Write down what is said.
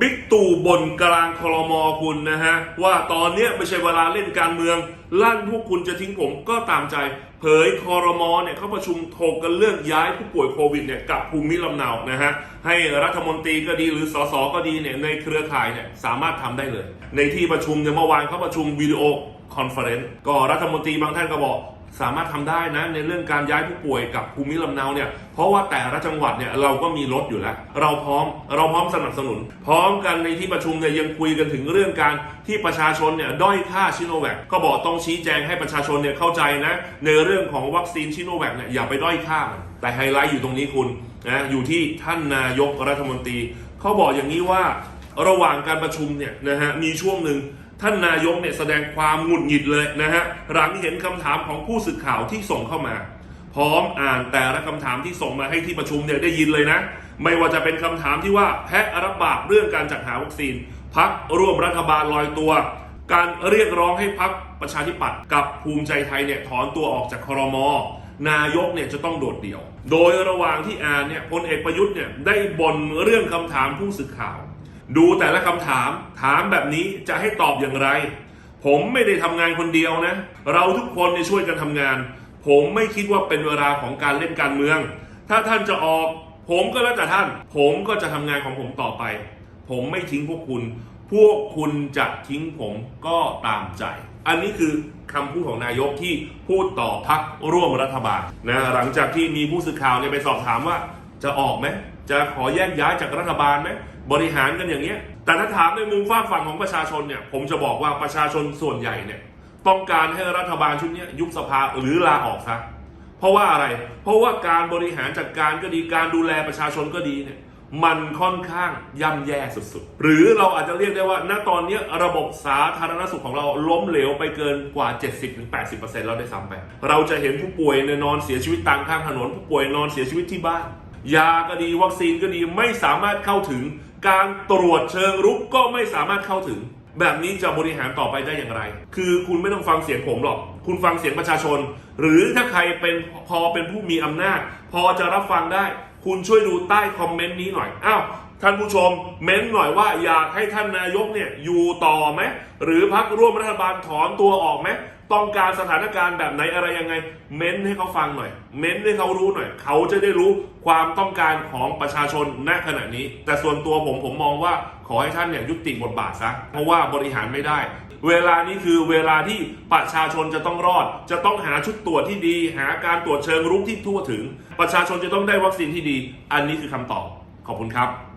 บิ๊กตู่บนกลางคลมอคุณนะฮะ ว่าตอนนี้ไม่ใช่เวลาเล่นการเมือง ลั่นพวกคุณจะทิ้งผมก็ตามใจ เผยคอรมอเนี่ยเขาประชุมถกกันเรื่องย้ายผู้ป่วยโควิดเนี่ยกลับภูมิลำเนานะฮะ ให้รัฐมนตรีก็ดีหรือสสก็ดีเนี่ยในเครือข่ายเนี่ยสามารถทำได้เลย ในที่ประชุมเนี่ยเมื่อวานเขาประชุมวิดีโอคอนเฟอเรนซ์ก็รัฐมนตรีบางท่านก็บอก สามารถทำได้นะในเรื่องการย้ายผู้ป่วยกับภูมิลำเนาเนี่ยเพราะว่าแต่ละจังหวัดเนี่ยเราก็มีรถอยู่แล้ว เราพร้อมเราพร้อมสนับสนุน พร้อมกันในที่ประชุมเนี่ยยังคุยกันถึงเรื่องการที่ประชาชนเนี่ยด้อยค่าชิโนแวคก็บอกต้องชี้แจงให้ประชาชนเนี่ยเข้าใจนะในเรื่องของวัคซีนชิโนแวคเนี่ยอย่าไปด้อยค่ามันแต่ไฮไลท์อยู่ตรงนี้คุณนะอยู่ที่ท่านนายกรัฐมนตรีเขาบอกอย่างนี้ว่าระหว่างการประชุมเนี่ยนะฮะมีช่วงหนึ่ง ท่านนายกเนี่ยแสดงความหงุดหงิดเลยนะฮะหลังเห็นคำถามของผู้สื่อข่าวที่ส่งเข้ามา พร้อมอ่านแต่ละคำถามที่ส่งมาให้ที่ประชุมเนี่ยได้ยินเลยนะ ไม่ว่าจะเป็นคำถามที่ว่าแพะรับบาปเรื่องการจัดหาวัคซีนพักร่วมรัฐบาลลอยตัว การเรียกร้องให้พักประชาธิปัตย์กับภูมิใจไทยเนี่ยถอนตัวออกจากครมนายกเนี่ยจะต้องโดดเดี่ยว โดยระหว่างที่อ่านเนี่ยพลเอกประยุทธ์เนี่ยได้บ่นเรื่องคำถามผู้สื่อข่าว ดูแต่ละคำถาม ถามแบบนี้จะให้ตอบอย่างไร ผมไม่ได้ทำงานคนเดียวนะ เราทุกคนช่วยกันทำงาน ผมไม่คิดว่าเป็นเวลาของการเล่นการเมือง ถ้าท่านจะออก ผมก็แล้วแต่ท่าน ผมก็จะทำงานของผมต่อไป ผมไม่ทิ้งพวกคุณ พวกคุณจะทิ้งผมก็ตามใจ อันนี้คือคำพูดของนายกที่พูดต่อพักร่วมรัฐบาลนะหลังจากที่มีผู้สื่อข่าวเนี่ยไปสอบถามว่า จะออกไหมจะขอแยกย้ายจากรัฐบาลไหมบริหารกันอย่างเงี้ย แต่ถ้าถามในมุมฝากฝั่งของประชาชนเนี่ย ผมจะบอกว่าประชาชนส่วนใหญ่เนี่ยต้องการให้รัฐบาลชุดนี้ยุบสภาหรือลาออกซะเพราะว่าอะไร เพราะว่าการบริหารจัดการก็ดีการดูแลประชาชนก็ดีเนี่ยมันค่อนข้างย่ำแย่สุดๆ หรือเราอาจจะเรียกได้ว่า ณ ตอนนี้ระบบสาธารณสุขของเราล้มเหลวไปเกินกว่า 70-80%แล้วได้ซ้ำไป เราจะเห็นผู้ป่วยเนี่ยนอนเสียชีวิตตามข้างถนน ผู้ป่วยนอนเสียชีวิตที่บ้าน ยาก็ดีวัคซีนก็ดีไม่สามารถเข้าถึง การตรวจเชิงรุกก็ไม่สามารถเข้าถึง แบบนี้จะบริหารต่อไปได้อย่างไร คือคุณไม่ต้องฟังเสียงผมหรอก คุณฟังเสียงประชาชน หรือถ้าใครเป็นพอเป็นผู้มีอำนาจ พอจะรับฟังได้ คุณช่วยดูใต้คอมเมนต์นี้หน่อยอ้าว ท่านผู้ชมเม้นหน่อยว่าอยากให้ท่านนายกเนี่ยอยู่ต่อไหมหรือพักร่วมรัฐบาลถอนตัวออกไหมต้องการสถานการณ์แบบไหนอะไรยังไง เม้นให้เขาฟังหน่อย เม้นให้เขารู้หน่อย เขาจะได้รู้ความต้องการของประชาชนณขณะนี้ แต่ส่วนตัวผมผมมองว่าขอให้ท่านเนี่ยยุติบทบาทซะเพราะว่าบริหารไม่ได้ เวลานี้คือเวลาที่ประชาชนจะต้องรอด จะต้องหาชุดตรวจที่ดี หาการตรวจเชิงรุกที่ทั่วถึง ประชาชนจะต้องได้วัคซีนที่ดี อันนี้คือคำตอบขอบคุณครับ